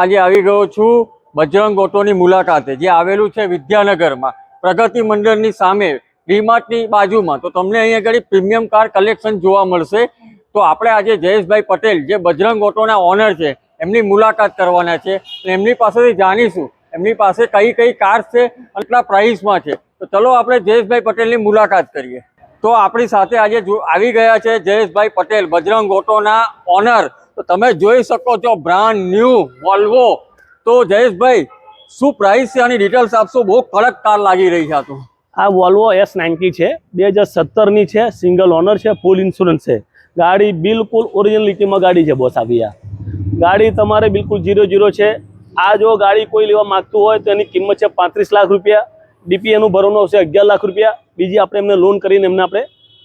આજે આવી ગયો છું બજરંગ ઓટોની મુલાકાતે, જે આવેલું છે વિદ્યાનગરમાં. પ્રગતિ મંડળની સામે, ડીમાર્ટની બાજુમાં. તો તમને અહીંયા આગળ પ્રીમિયમ કાર કલેક્શન જોવા મળશે. તો આપણે આજે જયેશભાઈ પટેલ, જે બજરંગ ઓટોના ઓનર છે, એમની મુલાકાત કરવાના છે. એમની પાસેથી જાણીશું, એમની પાસે કઈ કઈ કાર છે કેટલા પ્રાઇસમાં છે. તો ચલો આપણે જયેશભાઈ પટેલની મુલાકાત કરીએ. તો આપણી સાથે આજે આવી ગયા છે જયેશભાઈ પટેલ, બજરંગ ઓટોના ઓનર. તો તમે જોઈ શકો છો બ્રાન્ડ ન્યૂ વોલ્વો તો જયેશભાઈ શું પ્રાઇસ છે? આની ડિટેલ્સ આપશો બહુ કડક કાર લાગી રહી છે આ તો. આ વોલ્વો એસ નાઇન્ટી છે બે હજાર સત્તરની છે સિંગલ ઓનર છે ફૂલ ઇન્સ્યોરન્સ છે. ગાડી બિલકુલ ઓરિજિનલિટીમાં ગાડી છે બોસ આવી આ ગાડી તમારે બિલકુલ જીરો જીરો છે. આ જો ગાડી કોઈ લેવા માંગતું હોય તો એની કિંમત છે પાંત્રીસ લાખ રૂપિયા. ડીપીએનું ભરવાનું આવશે અગિયાર લાખ રૂપિયા. બીજી આપણે એમને લોન કરીને એમને આપણે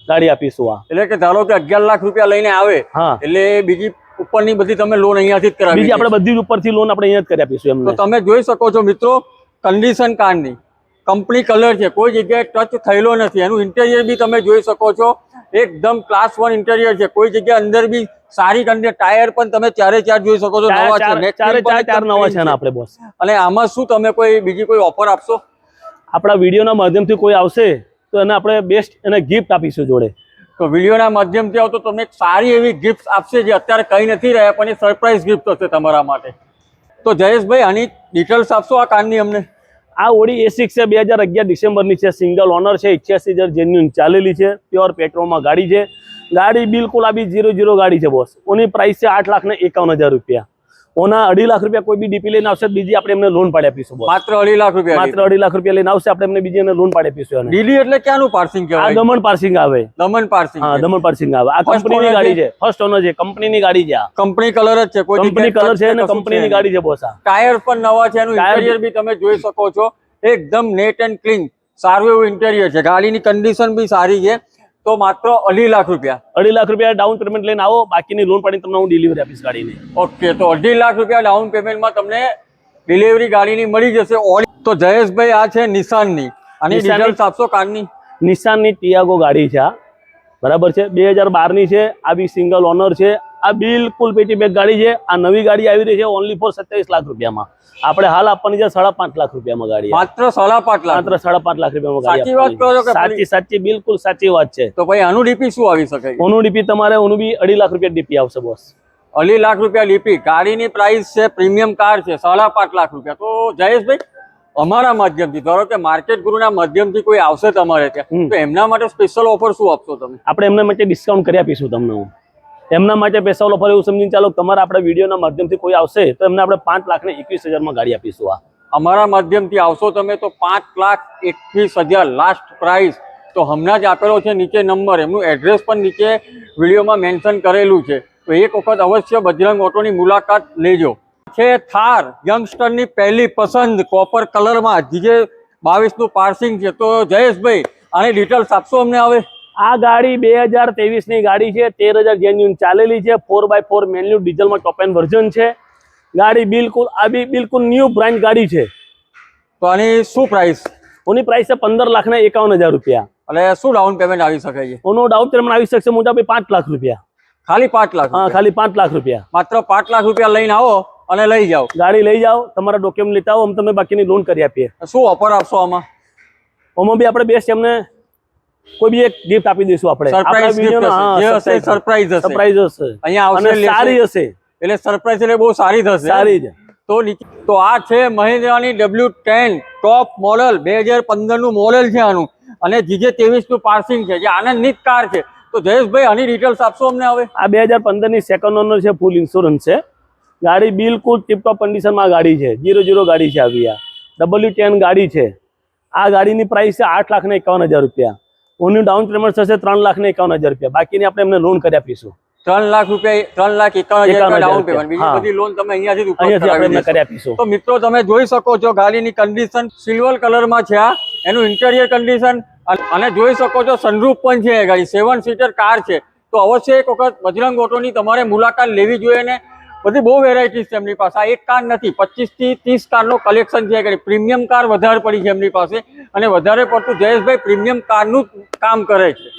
ગાડી આપીશું આ. એટલે કે ધારો કે અગિયાર લાખ રૂપિયા લઈને આવે હા. એટલે બીજી ઉપરની બધી તમે લોન અહીંયાથી જ કરાવી બીજી આપણે બધી ઉપરથી લોન આપણે અહીંયા જ કરી આપીશું તો એમને તમે જોઈ શકો છો મિત્રો કન્ડિશન કારની કંપની કલર છે કોઈ જગ્યાએ ટચ થયેલો નથી. એનું ઇન્ટેરિયર બી તમે જોઈ શકો છો. એકદમ ક્લાસ વન ઇન્ટેરિયર છે. કોઈ જગ્યાએ અંદર બી સારી કન્ડિશન ટાયર પણ તમે ચારે ચાર જોઈ શકો છો. નવા છે. ચાર- નવા છે. ને આપણે બોસ અને આમાં શું તમે કોઈ બીજી કોઈ ઓફર આપશો? આપણા વિડીયોના માધ્યમથી કોઈ આવશે તો એને આપણે બેસ્ટ એને ગિફ્ટ આપીશું જોડે. તો વિડીયોના માધ્યમથી આવો તો તમને એક સારી એવી ગિફ્ટ આપશે જે અત્યારે કંઈ નથી રહ્યા, પણ એ સરપ્રાઈઝ ગિફ્ટ હશે તમારા માટે. તો જયેશભાઈ, આની ડિટેલ્સ આપશો આ કારની અમને? આ ઓડી એ સિક્સ છે, બે હજાર અગિયાર ડિસેમ્બરની છે સિંગલ ઓનર છે ઇઠ્યાસી હજાર જેન્યુન ચાલેલી છે પ્યોર પેટ્રોલમાં ગાડી છે. ગાડી બિલકુલ આ બી જીરો જીરો ગાડી છે બોસ ઓની પ્રાઇસ છે આઠ લાખ ને એકાવન હજાર રૂપિયા. ઓના અઢી લાખ રૂપિયા કોઈ બી ડીપી લઈને આવશે બીજી આપણે એમને લોન પાડી આપીશું માત્ર અઢી લાખ રૂપિયા માત્ર અઢી લાખ રૂપિયા લઈને આવશે આપણે એમને બીજી એને લોન પાડી આપીશું ડીલી એટલે ક્યાંનું પાર્સિંગ કહેવાય? દમણ પાર્સિંગ આવે. દમણ પાર્સિંગ હા દમણ પાર્સિંગ આવે. આ કંપનીની ગાડી છે? ફર્સ્ટ ઓનર છે. કંપનીની ગાડી છે આ. કંપની કલર જ છે. કોઈ કંપની કલર છે અને કંપનીની ગાડી છે બોસ ટાયર પણ નવા છે એનું ઇન્ટિરિયર બી તમે જોઈ શકો છો. એકદમ નેટ એન્ડ ક્લીન સારું એવું ઇન્ટિરિયર છે. ગાડીની કન્ડિશન બી સારી છે. તો માત્ર અઢી લાખ રૂપિયા. અઢી લાખ રૂપિયા ડાઉન પેમેન્ટ લઈને આવો બાકીની લોન પાડીને તમને હું ડિલિવરી આપીશ ગાડીની. ઓકે તો અઢી લાખ રૂપિયા ડાઉન પેમેન્ટમાં તમને ડિલિવરી ગાડીની મળી જશે. તો જયેશભાઈ આ છે નિશાનની. અને નિશાનની- સાતસો કારની. નિશાનની ટિયાગો ગાડી છે આ. બરાબર છે? બે હજાર બારની છે આ બી સિંગલ ઓનર છે. આ બિલકુલ પેટી બેગ ગાડી છે. આ નવી ગાડી આવી રહી છે ઓનલી ફોર સત્યાવીસ લાખ રૂપિયામાં. આપણે હાલ આપવાની છે સાડા પાંચ લાખ રૂપિયામાં ગાડી માત્ર સાડા પાંચ લાખ. માત્ર સાડા પાંચ લાખ રૂપિયામાં સાચી વાત કરો છો. સાચી સાચી બિલકુલ સાચી વાત છે. તો ભાઈ આનું ડીપી શું આવી શકે? ઓનું ડીપી તમારે ઓનું બી અઢી લાખ રૂપિયા ડીપી આવશે બોસ. અઢી લાખ રૂપિયા લીપી ગાડીની પ્રાઇસ છે પ્રીમિયમ કાર છે સાડા પાંચ લાખ રૂપિયા. તો જયેશભાઈ અમારા માધ્યમથી ધારો કે માર્કેટ ગુરુના માધ્યમથી કોઈ આવશે તમારે ત્યાં તો એમના માટે સ્પેશિયલ ઓફર શું આપશો તમે? આપણે એમના માટે ડિસ્કાઉન્ટ કરી આપીશું તમને હું. એમના માટે સ્પેશિયલ ઓફર એવું સમજીને ચાલો તમારા આપણા વિડીયોના માધ્યમથી કોઈ આવશે તો એમને આપણે પાંચ લાખ ને એકવીસ હજારમાં ગાડી આપીશું આ. અમારા માધ્યમથી આવશો તમે તો પાંચ લાખ એકવીસ હજાર લાસ્ટ પ્રાઇસ તો હમણાં જ આપેલો છે નીચે નંબર. એમનું એડ્રેસ પણ નીચે વિડીયોમાં મેન્શન કરેલું છે. તો એક વખત અવશ્ય બજરંગ ઓટોની મુલાકાત લેજો. છે થાર યંગસ્ટરની પહેલી પસંદ કોપર કલરમાં જે બાવીસનું પાર્સિંગ છે. તો જયેશભાઈ, આની ડિટેલ્સ આપશો અમને હવે? આ ગાડી બે હજારની ગાડી છે તેર હજાર જેન્યુન ચાલેલી છે ફોર બાય ફોર મેન્યુ ડીઝલમાં ટોપ એન્ડ વર્ઝન છે. ગાડી બિલકુલ આ બી બિલકુલ ન્યૂ બ્રાન્ડ ગાડી છે. તો આની શું પ્રાઇસ ઓની પ્રાઇસ છે પંદર લાખ ને એકાવન હજાર રૂપિયા. અને શું ડાઉન પેમેન્ટ આવી શકે છે? ઓનો ડાઉન પેમેન્ટ આવી શકશે મુજબ પાંચ લાખ રૂપિયા. ખાલી પાંચ લાખ હા ખાલી પાંચ લાખ રૂપિયા. માત્ર પાંચ લાખ રૂપિયા લઈને આવો અને લઈ જાઓ. ગાડી લઈ જાઓ તમારા ડોક્યુમેન્ટ લેતા આવો અમે તમને બાકીની લોન કરી આપીએ. શું ઓફર આપશો આમાં? ઓમાં બી આપણે બેસ્ટ એમને કોઈ બી એક ગિફ્ટ આપી દઈશું આપણે. સરપ્રાઈઝ ગિફ્ટ હશે. સરપ્રાઈઝ હશે સરપ્રાઈઝ હશે. અહીંયા અને આવશે સારી હશે. એટલે સરપ્રાઈઝ એટલે બહુ સારી થશે. સારી જ તો તો આ છે મહિન્દ્રાની ડબલ્યુ ટેન ટોપ મોડલ બે હજાર પંદરનું મોડલ છે આનું. અને જીજે ત્રેવીસનું પાર્સિંગ છે. જે આનંદની જ કાર છે. તો જયેશભાઈ આની ડિટેલ્સ આપશો અમને હવે? આ બે હજાર પંદરની સેકન્ડ ઓનર છે ફૂલ ઇન્સ્યોરન્સ છે. ગાડી બિલકુલ ટિપટોપ કન્ડિશનમાં ગાડી છે. જીરો જીરો ગાડી છે આવી આ. ડબલ્યુ ટેન ગાડી છે. આ ગાડીની પ્રાઇસ છે આઠ લાખ ને એકાવન હજાર રૂપિયા. ઓનું ડાઉન પેમેન્ટ થશે ત્રણ લાખ ને એકાવન હજાર રૂપિયા. બાકીની આપણે એમને લોન કરી આપીશું. ત્રણ લાખ રૂપિયા ત્રણ લાખ એકાવન હજાર ડાઉન પેમેન્ટ બીજી બધી લોન તમે અહીંયાથી અહીંયાથી. કરી આપીશું. તો મિત્રો તમે જોઈ શકો છો ગાડીની કન્ડિશન સિલ્વર કલરમાં છે આ. એનું ઇન્ટેરિયર કન્ડિશન અને જોઈ શકો છો સનરૂફ પણ છે ગાડી. સેવન સીટર કાર છે. તો અવશ્ય એક વખત બજરંગ ઓટોની તમારે મુલાકાત લેવી જોઈએ ને બધી બહુ વેરાયટીઝ છે એમની પાસે. આ એક કાર નથી. પચીસથી ત્રીસ કારનો કલેક્શન છે ગાડી. પ્રીમિયમ કાર વધારે પડી છે એમની પાસે. અને વધારે પડતું જયેશભાઈ પ્રીમિયમ કારનું કામ કરે છે.